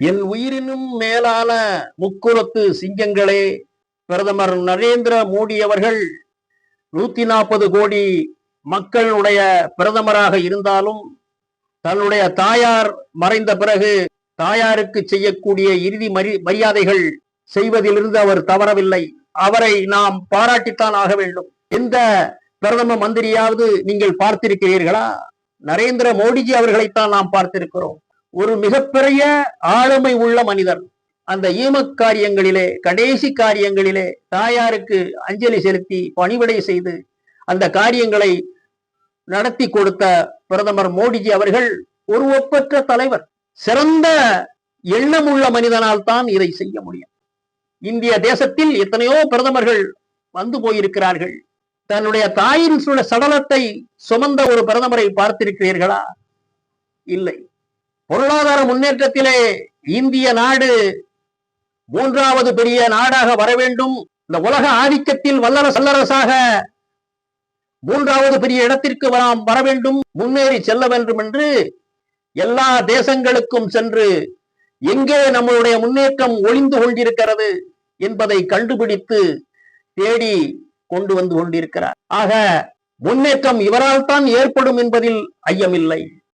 என் உயிரினும் மேலான முக்குரத்து சிங்கங்களே பிரதமர் நரேந்திர மோடி அவர்கள் நூத்தி நாற்பது கோடி மக்களுடைய பிரதமராக இருந்தாலும் தன்னுடைய தாயார் மறைந்த பிறகு தாயாருக்கு செய்யக்கூடிய இறுதி மரி மரியாதைகள் செய்வதிலிருந்து அவர் தவறவில்லை. அவரை நாம் பாராட்டித்தான் ஆக வேண்டும். எந்த பிரதம மந்திரியாவது நீங்கள் பார்த்திருக்கிறீர்களா? நரேந்திர மோடிஜி அவர்களைத்தான் நாம் பார்த்திருக்கிறோம். ஒரு மிகப்பெரிய ஆளுமை உள்ள மனிதர். அந்த ஈமக் காரியங்களிலே கடைசி காரியங்களிலே தாயாருக்கு அஞ்சலி செலுத்தி பணிவிடை செய்து அந்த காரியங்களை நடத்தி கொடுத்த பிரதமர் மோடிஜி அவர்கள் ஒரு ஒப்பற்ற தலைவர். சிறந்த எண்ணமுள்ள மனிதனால் தான் இதை செய்ய முடியும். இந்திய தேசத்தில் எத்தனையோ பிரதமர்கள் வந்து போயிருக்கிறார்கள். தன்னுடைய தாயின் சுட- சடலத்தை சுமந்த ஒரு பிரதமரை பார்த்திருக்கிறீர்களா? இல்லை. பொருளாதார முன்னேற்றத்திலே இந்திய நாடு மூன்றாவது பெரிய நாடாக வர வேண்டும். இந்த உலக ஆதிக்கத்தில் வல்லரசு வல்லரசாக மூன்றாவது பெரிய இடத்திற்கு நாம் வர வேண்டும். முன்னேறி செல்ல வேண்டும் என்று எல்லா தேசங்களுக்கும் சென்று எங்கே நம்மளுடைய முன்னேற்றம் ஒளிந்து கொண்டிருக்கிறது என்பதை கண்டுபிடித்து தேடி கொண்டு வந்து கொண்டிருக்கிறார். ஆக முன்னேற்றம் இவரால் தான் ஏற்படும் என்பதில் ஐயமில்லை.